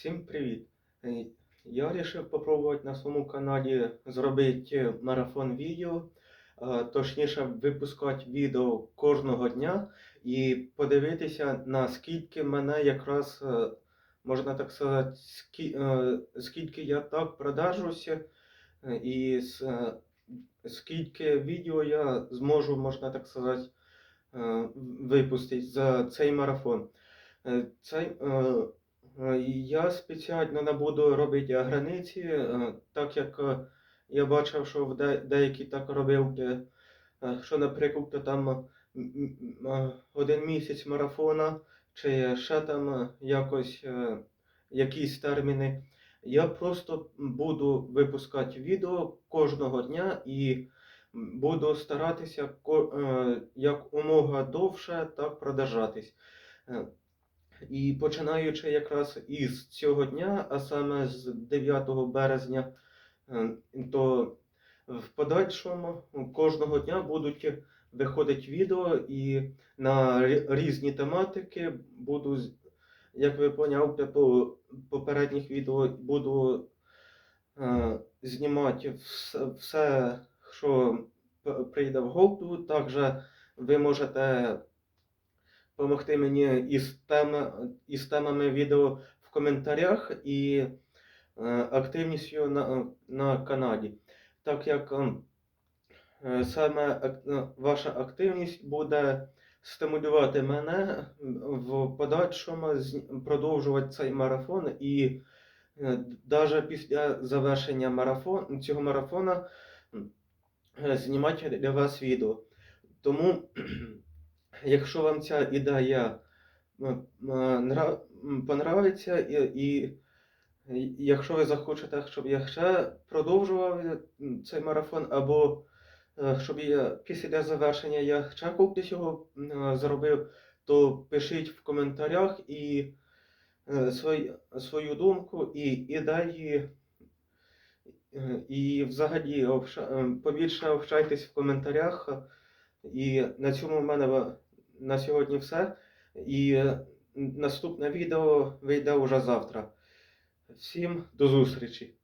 Всім привіт! Е, Я вирішив спробувати на своєму каналі зробити марафон відео, е, точніше випускати відео кожного дня і подивитися, наскільки мене якраз, е, можна так сказати, е, скільки я так продажуся, е, і е, скільки відео я зможу, можна так сказати, е, випустити за цей марафон. Е, Цей, е, Е, Я спеціально не буду робити границі, е, так як е, я бачив, що деякі так робив, е, е, що, наприклад, там е, один місяць марафона, чи ще там е, якось е, якісь терміни. Я просто буду випускати відео кожного дня і буду старатися е, як умога довше так продержатись. І починаючи якраз із цього дня, а саме з 9 березня, е, то в подальшому кожного дня будуть виходити відео і на різні тематики буду, як ви поняли по попередніх відео, буду е, знімати все, все, що прийде в голову. Також ви можете допомогти мені із, теми, із темами відео в коментарях і е, активністю на, на каналі. Так як е, саме е, ваша активність буде стимулювати мене в подальшому продовжувати цей марафон і навіть після завершення марафон, цього марафону е, знімати для вас відео. Тому Якщо вам ця ідея нрав- м, понравиться, і, і якщо ви захочете, щоб я ще продовжував е, цей марафон, або е, щоб я після завершення я ще кудись його зробив, то пишіть в коментарях і е, свої, свою думку і ідеї. Е, І взагалі е, побільше общайтесь в коментарях. І на цьому в мене на сьогодні все. І е, наступне відео вийде уже завтра. Всім до зустрічі!